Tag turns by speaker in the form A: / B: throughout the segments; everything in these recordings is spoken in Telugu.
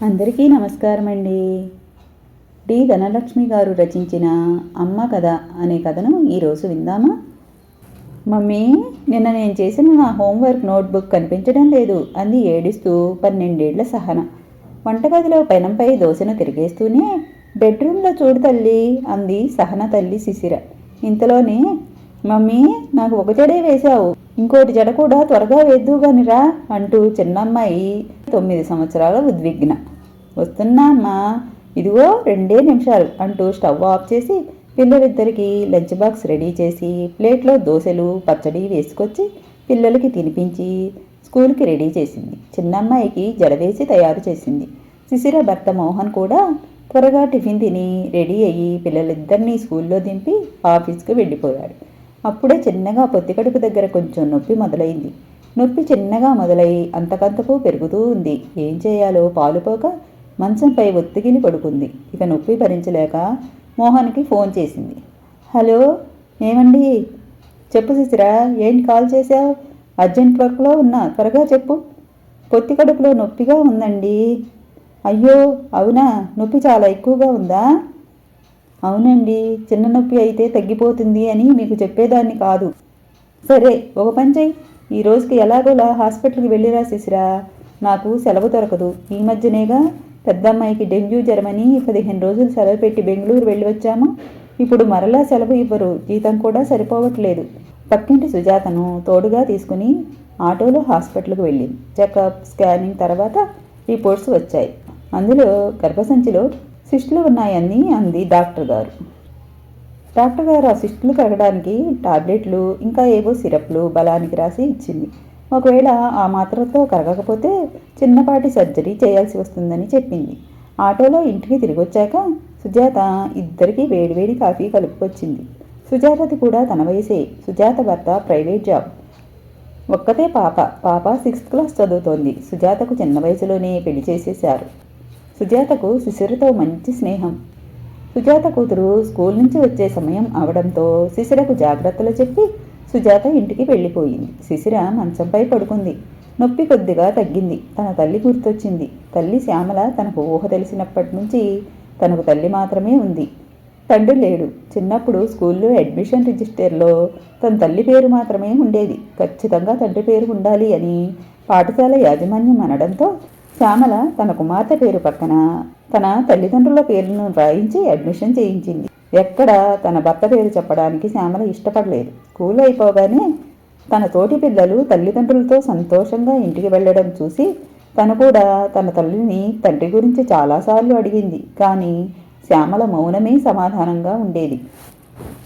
A: అందరికీ నమస్కారం అండి డి. ధనలక్ష్మి గారు రచించిన అమ్మ కథ అనే కథను ఈరోజు విందామా? మమ్మీ నిన్న నేను చేసిన నా హోంవర్క్ నోట్బుక్ కనిపించడం లేదు అంది ఏడుస్తూ పన్నెండేళ్ళ సహన. వంటగదిలో పెనంపై దోశను తిరిగేస్తూనే బెడ్రూమ్లో చూడు తల్లి అంది సహన తల్లి శిశిర. ఇంతలోనే మమ్మీ నాకు ఒక జడే వేశావు ఇంకోటి జడ కూడా త్వరగా వేద్దుగానిరా అంటూ చిన్నమ్మాయి తొమ్మిది సంవత్సరాల ఉద్విగ్న. వస్తున్నా అమ్మా ఇదిగో రెండే నిమిషాలు అంటూ స్టవ్ ఆఫ్ చేసి పిల్లలిద్దరికీ లంచ్ బాక్స్ రెడీ చేసి ప్లేట్లో దోశలు పచ్చడి వేసుకొచ్చి పిల్లలకి తినిపించి స్కూల్కి రెడీ చేసింది. చిన్నమ్మాయికి జడవేసి తయారు చేసింది. శిశిర భర్త మోహన్ కూడా త్వరగా టిఫిన్ తిని రెడీ అయ్యి పిల్లలిద్దరినీ స్కూల్లో దింపి ఆఫీస్కి వెళ్ళిపోయాడు. అప్పుడే చిన్నగా పొత్తి కడుపు దగ్గర కొంచెం నొప్పి మొదలైంది. నొప్పి చిన్నగా మొదలై అంతకంతకు పెరుగుతూ ఉంది. ఏం చేయాలో పాలుపోక మంచంపై ఒత్తిగిలి పడుకుంది. ఇక నొప్పి భరించలేక మోహన్కి ఫోన్ చేసింది. హలో ఏమండి? చెప్పు శిశిరా ఏంటి కాల్ చేశావు? అర్జెంట్ వర్క్లో ఉన్నా త్వరగా చెప్పు. పొత్తి కడుపులో నొప్పిగా ఉందండి. అయ్యో అవునా? నొప్పి చాలా ఎక్కువగా ఉందా? అవునండి చిన్న నొప్పి అయితే తగ్గిపోతుంది అని మీకు చెప్పేదాన్ని కాదు. సరే ఒక పని చెయ్యి ఈ రోజుకి ఎలాగోలా హాస్పిటల్కి వెళ్ళిరా శిశిరా నాకు సెలవు దొరకదు. ఈ మధ్యనేగా పెద్దమ్మాయికి డెంగ్యూ జ్వరమని పదిహేను రోజులు సెలవు పెట్టి బెంగళూరు వెళ్ళి వచ్చాము. ఇప్పుడు మరలా సెలవు ఇవ్వరు. జీతం కూడా సరిపోవట్లేదు. పక్కింటి సుజాతను తోడుగా తీసుకుని ఆటోలో హాస్పిటల్కి వెళ్ళింది. చెకప్ స్కానింగ్ తర్వాత రిపోర్ట్స్ వచ్చాయి. అందులో గర్భసంచిలో సిస్టులు ఉన్నాయని అంది డాక్టర్ గారు. డాక్టర్ గారు ఆ సిస్టులు కరగడానికి టాబ్లెట్లు ఇంకా ఏవో సిరప్లు బలానికి రాసి ఇచ్చింది. ఒకవేళ ఆ మాత్రతో కరగకపోతే చిన్నపాటి సర్జరీ చేయాల్సి వస్తుందని చెప్పింది. ఆటోలో ఇంటికి తిరిగి వచ్చాక సుజాత ఇద్దరికీ వేడివేడి కాఫీ కలుపుకొచ్చింది. సుజాతది కూడా తన వయసే. సుజాత భర్త ప్రైవేట్ జాబ్. ఒక్కతే పాప. పాప సిక్స్త్ క్లాస్ చదువుతోంది. సుజాతకు చిన్న వయసులోనే పెళ్ళి చేసేశారు. సుజాతకు సుశిరతో మంచి స్నేహం. సుజాత కూతురు స్కూల్ నుంచి వచ్చే సమయం అవడంతో శిశిరకు జాగ్రత్తలు చెప్పి సుజాత ఇంటికి వెళ్ళిపోయింది. శిశిర మంచంపై పడుకుంది. నొప్పి కొద్దిగా తగ్గింది. తన తల్లి గుర్తొచ్చింది. తల్లి శ్యామల తనకు ఊహ తెలిసినప్పటి నుంచి తనకు తల్లి మాత్రమే ఉంది. తండ్రి లేడు. చిన్నప్పుడు స్కూల్లో అడ్మిషన్ రిజిస్టర్లో తన తల్లి పేరు మాత్రమే ఉండేది. ఖచ్చితంగా తండ్రి పేరు ఉండాలి అని పాఠశాల యాజమాన్యం అనడంతో శ్యామల తన కుమార్తె పేరు పక్కన తన తల్లిదండ్రుల పేరును రాయించి అడ్మిషన్ చేయించింది. ఎక్కడ తన భర్త పేరు చెప్పడానికి శ్యామల ఇష్టపడలేదు. స్కూల్ అయిపోగానే తన తోటి పిల్లలు తల్లిదండ్రులతో సంతోషంగా ఇంటికి వెళ్ళడం చూసి తను కూడా తన తల్లిని తండ్రి గురించి చాలాసార్లు అడిగింది. కానీ శ్యామల మౌనమే సమాధానంగా ఉండేది.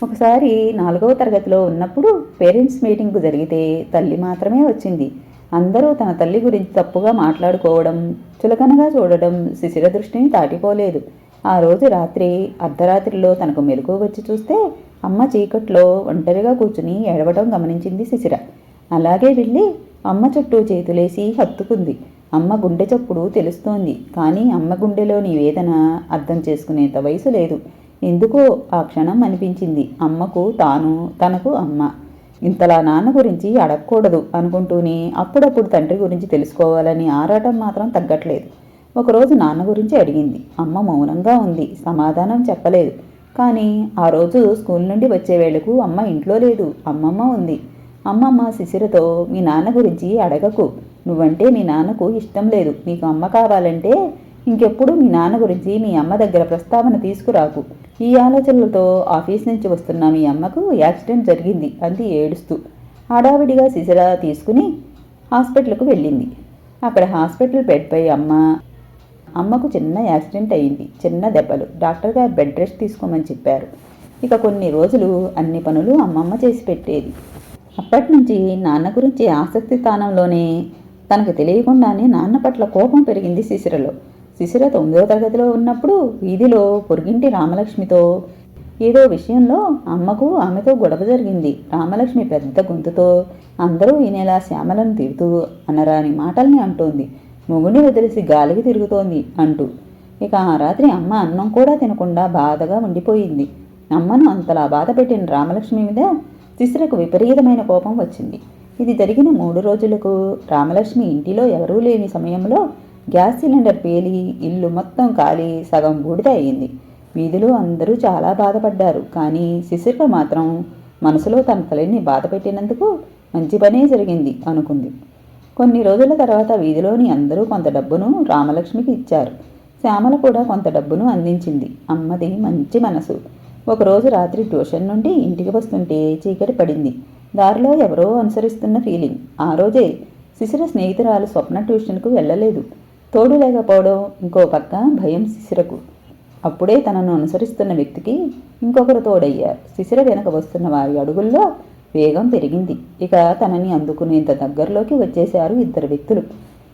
A: ఒకసారి నాలుగవ తరగతిలో ఉన్నప్పుడు పేరెంట్స్ మీటింగ్ జరిగితే తల్లి మాత్రమే వచ్చింది. అందరూ తన తల్లి గురించి తప్పుగా మాట్లాడుకోవడం చులకనగా చూడడం శిశిర దృష్టిని దాటిపోలేదు ఆ రోజు రాత్రి అర్ధరాత్రిలో తనకు మెలకు వచ్చి చూస్తే అమ్మ చీకట్లో ఒంటరిగా కూర్చుని ఏడవటం గమనించింది శిశిర. అలాగే వెళ్ళి అమ్మ చుట్టూ చేతులేసి హత్తుకుంది. అమ్మ గుండె చప్పుడు తెలుస్తోంది. కానీ అమ్మ గుండెలోని వేదన అర్థం చేసుకునేంత వయసు లేదు. ఎందుకో ఆ క్షణం అనిపించింది. అమ్మకు తాను తనకు అమ్మ. ఇంతలా నాన్న గురించి అడగకూడదు అనుకుంటూనే అప్పుడప్పుడు తండ్రి గురించి తెలుసుకోవాలని ఆరాటం మాత్రం తగ్గట్లేదు. ఒకరోజు నాన్న గురించి అడిగింది. అమ్మ మౌనంగా ఉంది సమాధానం చెప్పలేదు. కానీ ఆ రోజు స్కూల్ నుండి వచ్చే వేళకు అమ్మ ఇంట్లో లేదు అమ్మమ్మ ఉంది. అమ్మమ్మ శిశిరతో మీ నాన్న గురించి అడగకు. నువ్వంటే మీ నాన్నకు ఇష్టం లేదు. నీకు అమ్మ కావాలంటే ఇంకెప్పుడు మీ నాన్న గురించి మీ అమ్మ దగ్గర ప్రస్తావన తీసుకురాకు. ఈ ఆలోచనలతో ఆఫీస్ నుంచి వస్తున్న మీ అమ్మకు యాక్సిడెంట్ జరిగింది అంది ఏడుస్తూ. హడావిడిగా శిశిర తీసుకుని హాస్పిటల్కు వెళ్ళింది. అక్కడ హాస్పిటల్ బెడ్పై అమ్మ అమ్మకు చిన్న యాక్సిడెంట్ అయింది. చిన్న దెబ్బలు. డాక్టర్ గారు బెడ్ రెస్ట్ తీసుకోమని చెప్పారు. ఇక కొన్ని రోజులు అన్ని పనులు అమ్మమ్మ చేసి పెట్టేది. అప్పటి నుంచి నాన్న గురించి ఆసక్తి స్థానంలోనే తనకు తెలియకుండానే నాన్న పట్ల కోపం పెరిగింది శిశిరలో శిశిర తొమ్మిదో తరగతిలో ఉన్నప్పుడు వీధిలో పొరుగింటి రామలక్ష్మితో ఏదో విషయంలో అమ్మకు ఆమెతో గొడవ జరిగింది. రామలక్ష్మి పెద్ద గొంతుతో అందరూ ఈనేలా శ్యామలను తిడుతూ అనరాని మాటల్ని అంటోంది. మొగుని వదిలేసి గాలికి తిరుగుతోంది అంటూ. ఇక ఆ రాత్రి అమ్మ అన్నం కూడా తినకుండా బాధగా ఉండిపోయింది. అమ్మను అంతలా బాధ పెట్టిన రామలక్ష్మి మీద శిశిరకు విపరీతమైన కోపం వచ్చింది. ఇది జరిగిన మూడు రోజులకు రామలక్ష్మి ఇంటిలో ఎవరూ లేని సమయంలో గ్యాస్ సిలిండర్ పేలి ఇల్లు మొత్తం కాలి సగం బూడిద అయింది. వీధిలో అందరూ చాలా బాధపడ్డారు. కానీ శిశిర్క మాత్రం మనసులో తన తల్లిని బాధ పెట్టినందుకు మంచి పనే జరిగింది అనుకుంది. కొన్ని రోజుల తర్వాత వీధిలోని అందరూ కొంత డబ్బును రామలక్ష్మికి ఇచ్చారు. శ్యామల కూడా కొంత డబ్బును అందించింది. అమ్మది మంచి మనసు. ఒకరోజు రాత్రి ట్యూషన్ నుండి ఇంటికి వస్తుంటే చీకటి పడింది. దారిలో ఎవరో అనుసరిస్తున్న ఫీలింగ్. ఆ రోజే శిశిర స్నేహితురాలు స్వప్న ట్యూషన్కు వెళ్ళలేదు. తోడు లేకపోవడం ఇంకో పక్క భయం శిశిరకు. అప్పుడే తనను అనుసరిస్తున్న వ్యక్తికి ఇంకొకరు తోడయ్యారు. శిశిర వెనక వస్తున్న వారి అడుగుల్లో వేగం పెరిగింది. ఇక తనని అందుకునేంత దగ్గరలోకి వచ్చేశారు ఇద్దరు వ్యక్తులు.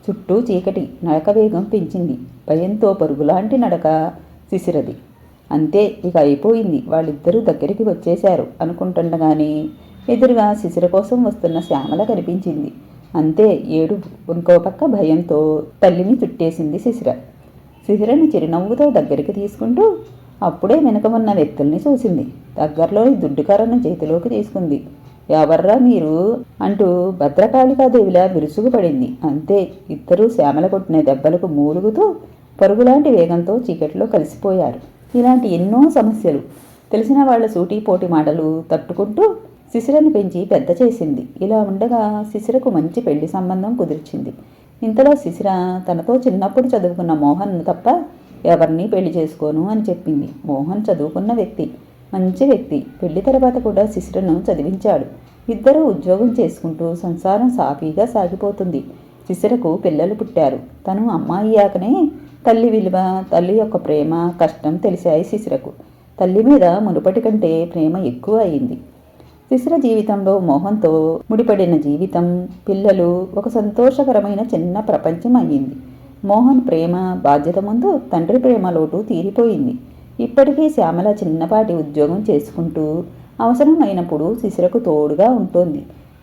A: చుట్టూ చీకటి నడక వేగం పెంచింది. భయంతో పరుగులాంటి నడక శిశిరది. అంతే ఇక అయిపోయింది. వాళ్ళిద్దరూ దగ్గరికి వచ్చేశారు అనుకుంటుండగానే ఎదురుగా శిశిర కోసం వస్తున్న శ్యామల కనిపించింది. అంతే ఏడు. ఇంకో పక్క భయంతో తల్లిని చుట్టేసింది శిశిర. శిశిరని చిరునవ్వుతో దగ్గరికి తీసుకుంటూ అప్పుడే వెనుక ఉన్న వ్యక్తుల్ని చూసింది. దగ్గరలోని దుడ్డుకారను చేతిలోకి తీసుకుంది. ఎవర్రా మీరు? అంటూ భద్రకాళికాదేవిలా విరుసుగుపడింది. అంతే. ఇద్దరూ శ్యామల కొట్టిన దెబ్బలకు మూలుగుతూ పరుగులాంటి వేగంతో చీకట్లో కలిసిపోయారు. ఇలాంటి ఎన్నో సమస్యలు. తెలిసిన వాళ్ళ సూటిపోటి మాటలు తట్టుకుంటూ శిశిరను పెంచి పెద్ద చేసింది. ఇలా ఉండగా శిశిరకు మంచి పెళ్ళి సంబంధం కుదిర్చింది. ఇంతలో శిశిర తనతో చిన్నప్పుడు చదువుకున్న మోహన్ను తప్ప ఎవరిని పెళ్ళి చేసుకోను అని చెప్పింది. మోహన్ చదువుకున్న వ్యక్తి మంచి వ్యక్తి. పెళ్ళి తర్వాత కూడా శిశిరను చదివించాడు. ఇద్దరూ ఉద్యోగం చేసుకుంటూ సంసారం సాఫీగా సాగిపోతుంది. శిశిరకు పిల్లలు పుట్టారు. తను అమ్మాయియాకనే తల్లి విలువ తల్లి యొక్క ప్రేమ కష్టం తెలిసాయి శిశిరకు. తల్లి మీద మునుపటి కంటే ప్రేమ ఎక్కువ అయింది. శిశిర జీవితంలో మోహంతో ముడిపడిన జీవితం పిల్లలు ఒక సంతోషకరమైన చిన్న ప్రపంచం అయ్యింది మోహన్ ప్రేమ బాధ్యత ముందు తండ్రి ప్రేమ లోటు తీరిపోయింది. ఇప్పటికీ శ్యామల చిన్నపాటి ఉద్యోగం చేసుకుంటూ అవసరమైనప్పుడు శిశిరకు తోడుగా ఉంటుంది.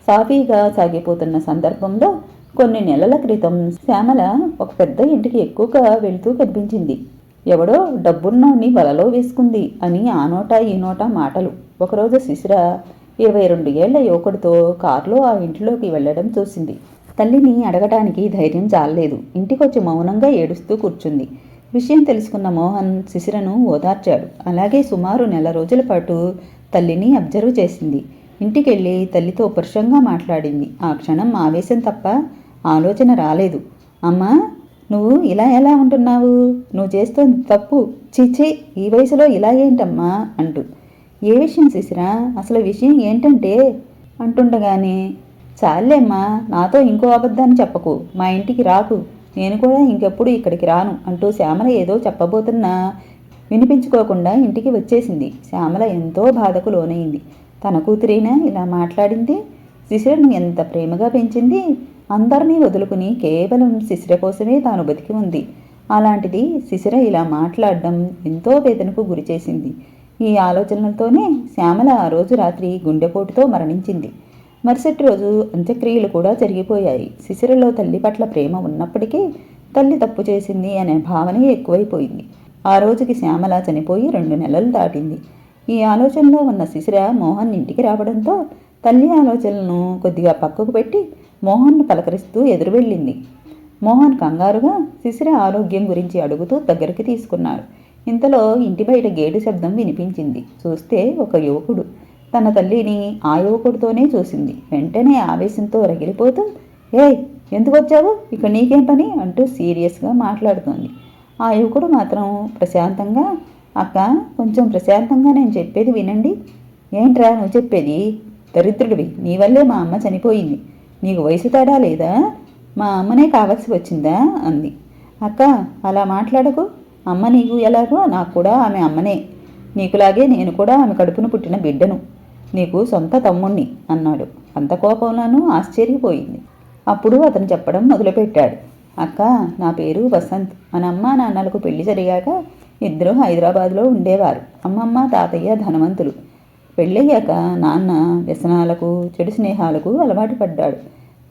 A: సాఫీగా సాగిపోతున్న సందర్భంలో కొన్ని నెలల క్రితం శ్యామల ఒక పెద్ద ఇంటికి ఎక్కువగా వెళ్తూ కనిపించింది. ఎవడో డబ్బున్నోని వలలో వేసుకుంది అని ఆ నోట ఈ నోట మాటలు. ఒకరోజు శిశిర ఇరవై రెండు ఏళ్ళ యువకుడితో కారులో ఆ ఇంటిలోకి వెళ్ళడం చూసింది. తల్లిని అడగటానికి ధైర్యం చాలలేదు. ఇంటికొచ్చి మౌనంగా ఏడుస్తూ కూర్చుంది. విషయం తెలుసుకున్న మోహన్ శిశిరను ఓదార్చాడు. అలాగే సుమారు నెల రోజుల పాటు తల్లిని అబ్జర్వ్ చేసింది. ఇంటికెళ్ళి తల్లితో పరుషంగా మాట్లాడింది. ఆ క్షణం ఆవేశం తప్ప ఆలోచన రాలేదు. అమ్మా నువ్వు ఇలా ఎలా ఉంటున్నావు? నువ్వు చేస్తోంది తప్పు చీచే ఈ వయసులో ఇలా ఏంటమ్మా? అంటూ ఏ విషయం శిశిరా అసలు విషయం ఏంటంటే? అంటుండగానే చాలేమ్మా నాతో ఇంకో అబద్ధాన్ని చెప్పకు. మా ఇంటికి రాకు. నేను కూడా ఇంకెప్పుడు ఇక్కడికి రాను అంటూ శ్యామల ఏదో చెప్పబోతున్నా వినిపించుకోకుండా ఇంటికి వచ్చేసింది. శ్యామల ఎంతో బాధకు లోనైంది. తన కూతురైనా ఇలా మాట్లాడింది? శిశిరను ఎంత ప్రేమగా పెంచింది? అందరినీ వదులుకుని కేవలం శిశిర కోసమే తాను బతికి ఉంది. అలాంటిది శిశిర ఇలా మాట్లాడడం ఎంతో వేదనకు గురిచేసింది. ఈ ఆలోచనలతోనే శ్యామల ఆ రోజు రాత్రి గుండెపోటుతో మరణించింది. మరుసటి రోజు అంత్యక్రియలు కూడా జరిగిపోయాయి. శిశిరలో తల్లి పట్ల ప్రేమ ఉన్నప్పటికీ తల్లి తప్పు చేసింది అనే భావనే ఎక్కువైపోయింది. ఆ రోజుకి శ్యామల చనిపోయి రెండు నెలలు దాటింది. ఈ ఆలోచనలో ఉన్న శిశిర మోహన్ ఇంటికి రావడంతో తల్లి ఆలోచనలను కొద్దిగా పక్కకు పెట్టి మోహన్ను పలకరిస్తూ ఎదురు వెళ్ళింది మోహన్ కంగారుగా శిశిర ఆరోగ్యం గురించి అడుగుతూ దగ్గరికి తీసుకున్నాడు. ఇంతలో ఇంటి బయట గేటు శబ్దం వినిపించింది. చూస్తే ఒక యువకుడు తన తల్లిని ఆ యువకుడితోనే చూసింది. వెంటనే ఆవేశంతో రగిలిపోతూ ఏయ్ ఎందుకు వచ్చావు? ఇక నీకేం పని? అంటూ సీరియస్గా మాట్లాడుతోంది. ఆ యువకుడు మాత్రం ప్రశాంతంగా అక్క కొంచెం ప్రశాంతంగా నేను చెప్పేది వినండి. ఏంట్రా నువ్వు చెప్పేది? దరిద్రుడివి. నీ వల్లే మా అమ్మ చనిపోయింది. నీకు వయసు తేడా లేదా? మా అమ్మనే కావాల్సి వచ్చిందా? అంది. అక్క అలా మాట్లాడకు. అమ్మ నీకు ఎలాగో నాకు కూడా ఆమె అమ్మనే. నీకులాగే నేను కూడా ఆమె కడుపును పుట్టిన బిడ్డను. నీకు సొంత తమ్ముణ్ణి అన్నాడు. అంత కోపంలోనూ ఆశ్చర్యపోయింది. అప్పుడు అతను చెప్పడం మొదలుపెట్టాడు. అక్క నా పేరు వసంత్. మన అమ్మ నాన్నలకు పెళ్ళి జరిగాక ఇద్దరు హైదరాబాద్లో ఉండేవారు. అమ్మమ్మ తాతయ్య ధనవంతులు. పెళ్ళయ్యాక నాన్న వ్యసనాలకు చెడు స్నేహాలకు అలవాటు పడ్డాడు.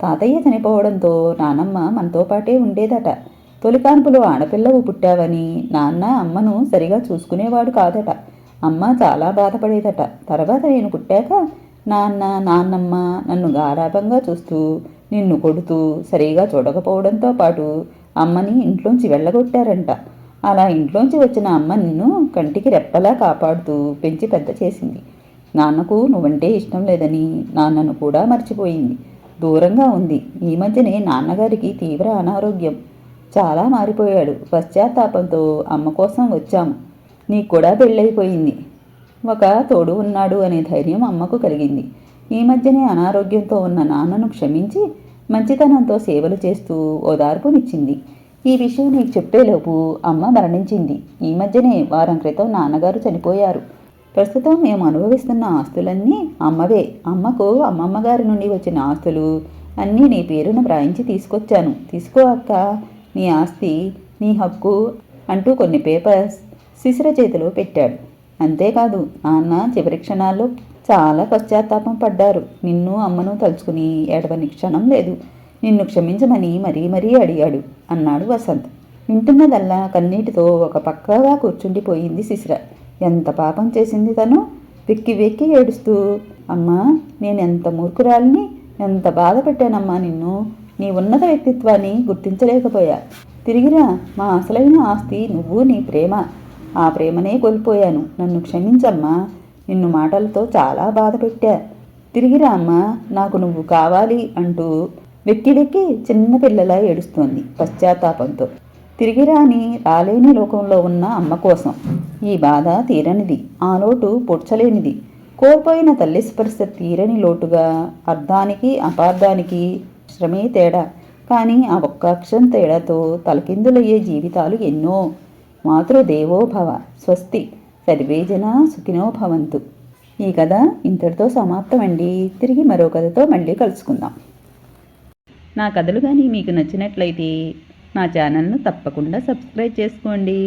A: తాతయ్య చనిపోవడంతో నానమ్మ మనతో పాటే ఉండేదట. తొలికాన్పులో ఆడపిల్లవు పుట్టావని నాన్న అమ్మను సరిగా చూసుకునేవాడు కాదట. అమ్మ చాలా బాధపడేదట. తర్వాత నేను పుట్టాక నాన్న నాన్నమ్మ నన్ను గారాభంగా చూస్తూ నిన్ను కొడుతూ సరిగా చూడకపోవడంతో పాటు అమ్మని ఇంట్లోంచి వెళ్ళగొట్టారంట. అలా ఇంట్లోంచి వచ్చిన అమ్మ నిన్ను కంటికి రెప్పలా కాపాడుతూ పెంచి పెద్ద చేసింది. నాన్నకు నువ్వంటే ఇష్టం లేదని నాన్నను కూడా మర్చిపోయింది. దూరంగా ఉంది. ఈ మధ్యనే నాన్నగారికి తీవ్ర అనారోగ్యం. చాలా మారిపోయాడు. పశ్చాత్తాపంతో అమ్మ కోసం వచ్చాము. నీకు కూడా పెళ్ళైపోయింది ఒక తోడు ఉన్నాడు అనే ధైర్యం అమ్మకు కలిగింది. ఈ మధ్యనే అనారోగ్యంతో ఉన్న నాన్నను క్షమించి మంచితనంతో సేవలు చేస్తూ ఓదార్పునిచ్చింది ఈ విషయం నీకు చెప్పేలోపు అమ్మ మరణించింది. ఈ మధ్యనే వారం క్రితం నాన్నగారు చనిపోయారు. ప్రస్తుతం మేము అనుభవిస్తున్న ఆస్తులన్నీ అమ్మవే. అమ్మకు అమ్మమ్మగారి నుండి వచ్చిన ఆస్తులు అన్నీ నీ పేరున వ్రాయించి తీసుకొచ్చాను. తీసుకో అక్క. నీ ఆస్తి నీ హక్కు అంటూ కొన్ని పేపర్స్ శిశిర చేతిలో పెట్టాడు. అంతేకాదు నాన్న చివరి క్షణాల్లో చాలా పశ్చాత్తాపం పడ్డారు. నిన్ను అమ్మను తలుచుకుని ఏడవని క్షణం లేదు. నిన్ను క్షమించమని మరీ మరీ అడిగాడు అన్నాడు వసంత్. వింటున్నదల్లా కన్నీటితో ఒక పక్కగా కూర్చుండిపోయింది శిశిర ఎంత పాపం చేసింది తను? వెక్కి వెక్కి ఏడుస్తూ అమ్మా నేను ఎంత మూర్ఖురాలిని? ఎంత బాధ పెట్టానమ్మా నిన్ను? నీ ఉన్నత వ్యక్తిత్వాన్ని గుర్తించలేకపోయా. తిరిగిరా మా అసలైన ఆస్తి నువ్వు నీ ప్రేమ. ఆ ప్రేమనే కోల్పోయాను. నన్ను క్షమించమ్మా. నిన్ను మాటలతో చాలా బాధ పెట్టా. తిరిగిరా అమ్మా నాకు నువ్వు కావాలి అంటూ వెక్కి వెక్కి చిన్న పిల్లలా ఏడుస్తోంది పశ్చాత్తాపంతో. తిరిగిరాని రాలేని లోకంలో ఉన్న అమ్మ కోసం. ఈ బాధ తీరనిది. ఆ లోటు పొడ్చలేనిది. కోల్పోయిన తల్లి స్పర్శ తీరని లోటుగా అర్థానికి అపార్థానికి అక్షరమే తేడా. కానీ ఆ ఒక్క అక్షరం తేడాతో తలకిందులయ్యే జీవితాలు ఎన్నో. మాతృదేవోభవ స్వస్తి సర్వేజన సుఖినో భవంతు. ఈ కథ ఇంతటితో సమాప్తమండి. తిరిగి మరో కథతో మళ్ళీ కలుసుకుందాం. నా కథలు కానీ మీకు నచ్చినట్లయితే నా ఛానల్ను తప్పకుండా సబ్స్క్రైబ్ చేసుకోండి.